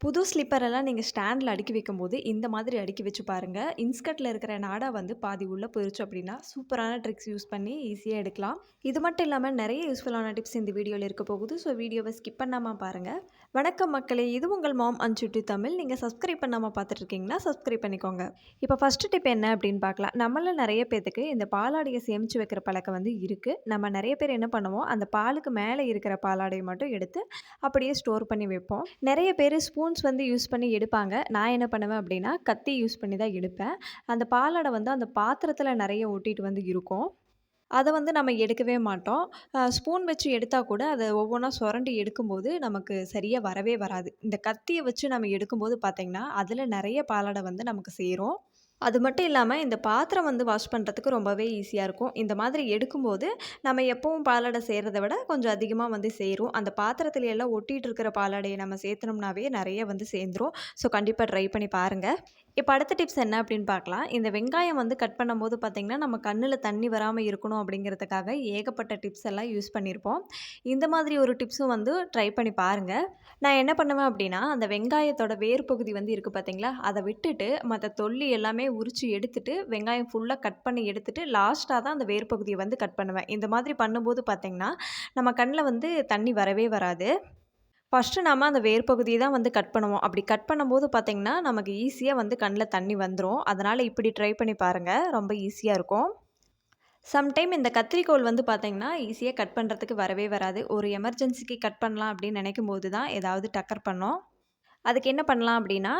புது ஸ்லிப்பரெல்லாம் நீங்கள் ஸ்டாண்டில் அடுக்கி வைக்கும்போது இந்த மாதிரி அடுக்கி வச்சு பாருங்கள் இன்ஸ்கர்ட்டில் இருக்கிற நாடா வந்து பாதி உள்ளே போயிடுச்சு அப்படின்னா சூப்பரான ட்ரிக்ஸ் யூஸ் பண்ணி ஈஸியாக எடுக்கலாம். இது மட்டும் இல்லாமல் நிறைய யூஸ்ஃபுல்லான டிப்ஸ் இந்த வீடியோவில் இருக்க போகுது. ஸோ வீடியோவை ஸ்கிப் பண்ணாமல் பாருங்கள் வணக்கம் மக்களே இது உங்கள் மாம் அன்சுட்டி தமிழ். நீங்கள் சப்ஸ்கிரைப் பண்ணாமல் பார்த்துட்ருக்கீங்கன்னா சப்ஸ்கிரைப் பண்ணிக்கோங்க. இப்போ ஃபஸ்ட்டு டிப் என்ன அப்படின்னு பார்க்கலாம். நம்மள நிறைய பேத்துக்கு இந்த பாலாடையை சேமித்து வைக்கிற பழக்கம் வந்து இருக்குது நம்ம நிறைய பேர் என்ன பண்ணுவோம்? அந்த பாலுக்கு மேலே இருக்கிற பாலாடையை மட்டும் எடுத்து அப்படியே ஸ்டோர் பண்ணி வைப்போம். நிறைய பேர் ஸ்பூன்ஸ் வந்து யூஸ் பண்ணி எடுப்பாங்க. நான் என்ன பண்ணுவேன் அப்படின்னா கத்தி யூஸ் பண்ணி தான் எடுப்பேன். அந்த பாலாடை வந்து அந்த பாத்திரத்தில் நிறைய ஒட்டிட்டு வந்து இருக்கும். அதை வந்து நம்ம எடுக்கவே மாட்டோம். ஸ்பூன் வச்சு எடுத்தால் கூட அதை ஒவ்வொன்றா சுரண்டி எடுக்கும்போது நமக்கு சரியாக வரவே வராது. இந்த கத்தியை வச்சு நம்ம எடுக்கும்போது பார்த்திங்கன்னா அதில் நிறைய பாலாடை வந்து நமக்கு சேரும். அது மட்டும் இல்லாமல் இந்த பாத்திரம் வந்து வாஷ் பண்ணுறதுக்கு ரொம்பவே ஈஸியாக இருக்கும். இந்த மாதிரி எடுக்கும்போது நம்ம எப்பவும் பாலாடை செய்கிறத விட கொஞ்சம் அதிகமாக வந்து சேரும். அந்த பாத்திரத்துல எல்லாம் ஒட்டிகிட்டு இருக்கிற பாலாடையை நம்ம சேர்த்தனோம்னாவே நிறைய வந்து சேர்ந்துரும். ஸோ கண்டிப்பாக ட்ரை பண்ணி பாருங்கள் இப்போ அடுத்த டிப்ஸ் என்ன அப்படின்னு பார்க்கலாம். இந்த வெங்காயம் வந்து கட் பண்ணும்போது பார்த்திங்கன்னா நம்ம கண்ணில் தண்ணி வராமல் இருக்கணும் அப்படிங்கிறதுக்காக ஏகப்பட்ட டிப்ஸ் எல்லாம் யூஸ் பண்ணியிருப்போம். இந்த மாதிரி ஒரு டிப்ஸும் வந்து ட்ரை பண்ணி பாருங்கள் நான் என்ன பண்ணுவேன் அப்படின்னா அந்த வெங்காயத்தோட வேர் பகுதி வந்து இருக்குது பார்த்தீங்களா அதை விட்டுட்டு மற்ற தொல்லி எல்லாமே உரித்து எடுத்துட்டு வெங்காயம் ஃபுல்லாக கட் பண்ணி எடுத்துட்டு லாஸ்ட்டாக தான் அந்த வேர் பகுதியை வந்து கட் பண்ணுவேன். இந்த மாதிரி பண்ணும்போது பார்த்திங்கன்னா நம்ம கண்ணில் வந்து தண்ணி வரவே வராது. ஃபஸ்ட்டு நம்ம அந்த வேர் பகுதியை தான் வந்து கட் பண்ணுவோம். அப்படி கட் பண்ணும்போது பார்த்திங்கன்னா நமக்கு ஈஸியாக வந்து கண்ணில் தண்ணி வந்துடும் அதனால் இப்படி ட்ரை பண்ணி பாருங்கள் ரொம்ப ஈஸியாக இருக்கும். சம்டைம் இந்த கத்திரிக்கோள் வந்து பார்த்திங்கன்னா ஈஸியாக கட் பண்ணுறதுக்கு வரவே வராது. ஒரு எமர்ஜென்சிக்கு கட் பண்ணலாம் அப்படின்னு நினைக்கும் போது தான் ஏதாவது டக்கர் பண்ணோம். அதுக்கு என்ன பண்ணலாம் அப்படின்னா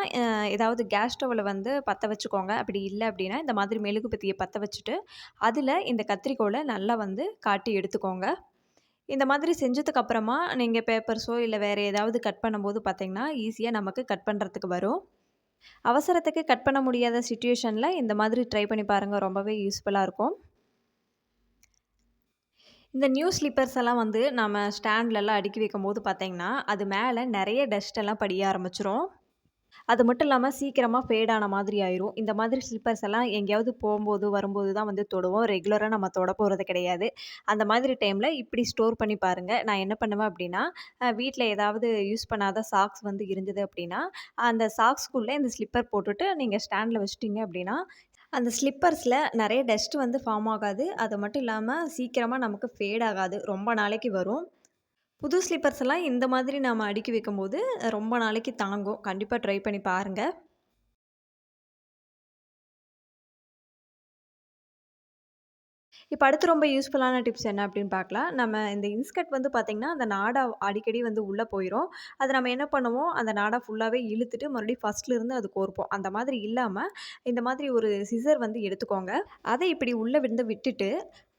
ஏதாவது கேஸ் ஸ்டவ்வில் வந்து பற்ற வச்சுக்கோங்க. அப்படி இல்லை அப்படின்னா இந்த மாதிரி மெழுகுபத்தியை பற்ற வச்சுட்டு அதில் இந்த கத்திரிக்கோலை நல்லா வந்து காட்டி எடுத்துக்கோங்க. இந்த மாதிரி செஞ்சதுக்கு அப்புறமா நீங்கள் பேப்பர்ஸோ இல்லை வேறு ஏதாவது கட் பண்ணும்போது பார்த்தீங்கன்னா ஈஸியாக நமக்கு கட் பண்ணுறதுக்கு வரும். அவசரத்துக்கு கட் பண்ண முடியாத சுச்சுவேஷனில் இந்த மாதிரி ட்ரை பண்ணி பாருங்கள் ரொம்பவே யூஸ்ஃபுல்லாக இருக்கும். இந்த நியூ ஸ்லீப்பர்ஸ் எல்லாம் வந்து நம்ம ஸ்டாண்ட்லலாம் அடுக்கி வைக்கும் போது பார்த்தீங்கன்னா அது மேலே நிறைய டஸ்ட் எல்லாம் படிய ஆரம்பிச்சிரும். அது மட்டும் இல்லாமல் சீக்கிரமாக ஃபேடான மாதிரி ஆயிரும். இந்த மாதிரி ஸ்லிப்பர்ஸ் எல்லாம் எங்கேயாவது போகும்போது வரும்போது தான் வந்து தொடுவோம். ரெகுலராக நம்ம தொட போகிறது கிடையாது. அந்த மாதிரி டைமில் இப்படி ஸ்டோர் பண்ணி பாருங்கள் நான் என்ன பண்ணுவேன் அப்படின்னா வீட்டில் ஏதாவது யூஸ் பண்ணாத சாக்ஸ் வந்து இருந்தது அப்படின்னா அந்த சாக்ஸ்குள்ளே இந்த ஸ்லிப்பர் போட்டுட்டு நீங்கள் ஸ்டாண்டில் வச்சிட்டிங்க அப்படின்னா அந்த ஸ்லிப்பர்ஸில் நிறைய டஸ்ட் வந்து ஃபார்ம் ஆகாது. அது மட்டும் இல்லாமல் சீக்கிரமாக நமக்கு ஃபேட் ஆகாது. ரொம்ப நாளைக்கு வரும். புது ஸ்லிப்பர்ஸ் எல்லாம் இந்த மாதிரி நாம் அடுக்கி வைக்கும்போது ரொம்ப நாளைக்கு தாங்கும். கண்டிப்பாக ட்ரை பண்ணி பாருங்கள் இப்போ அடுத்து ரொம்ப யூஸ்ஃபுல்லான டிப்ஸ் என்ன அப்படின்னு பார்க்கலாம். நம்ம இந்த இன்ஸ்கர்ட் வந்து பார்த்திங்கன்னா அந்த நாடா அடிக்கடி வந்து உள்ளே போயிடும் அது நம்ம என்ன பண்ணுவோம்? அந்த நாடா ஃபுல்லாகவே இழுத்துட்டு மறுபடியும் ஃபஸ்ட்லேருந்து அது கோர்ப்போம். அந்த மாதிரி இல்லாமல் இந்த மாதிரி ஒரு சிசர் வந்து எடுத்துக்கோங்க. அதை இப்படி உள்ளே விழுந்து விட்டுட்டு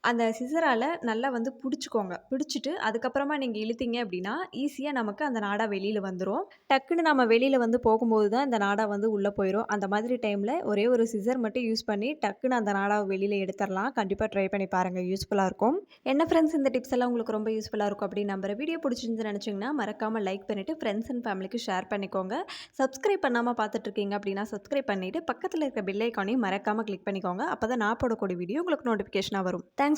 அந்த சிசரால் நல்லா வந்து பிடிச்சிக்கோங்க. பிடிச்சிட்டு அதுக்கப்புறமா நீங்கள் இழுத்தீங்க அப்படின்னா ஈஸியாக நமக்கு அந்த நாடா வெளியில் வந்துடும் டக்குன்னு நம்ம வெளியில் வந்து போகும்போது தான் இந்த நாடா வந்து உள்ளே போயிடும் அந்த மாதிரி டைமில் ஒரே ஒரு சிசர் மட்டும் யூஸ் பண்ணி டக்குன்னு அந்த நாடாவை வெளியில் எடுத்துடலாம் கண்டிப்பாக ட்ரை பண்ணி பாருங்கள் யூஸ்ஃபுல்லாக இருக்கும். என்ன ஃப்ரெண்ட்ஸ் இந்த டிப்ஸ் எல்லாம் உங்களுக்கு ரொம்ப யூஸ்ஃபுல்லாக இருக்கும் அப்படின்னு நம்புற வீடியோ பிடிச்சிருந்து நினச்சிங்கன்னா மறக்காமல் லைக் பண்ணிவிட்டு ஃப்ரெண்ட்ஸ் அண்ட் ஃபேமிலிக்கு ஷேர் பண்ணிக்கோங்க. சப்ஸ்கிரைப் பண்ணாமல் பார்த்துட்ருக்கீங்க அப்படின்னா சப்ஸ்கிரைப் பண்ணிவிட்டு பக்கத்தில் இருக்கிற பில்லைக்கானையும் மறக்காமல் கிளிக் பண்ணிக்கோங்க. அப்போ தான் நான் போடக்கூடிய வீடியோ உங்களுக்கு நோட்டிஃபிகேஷனாக வரும். Thanks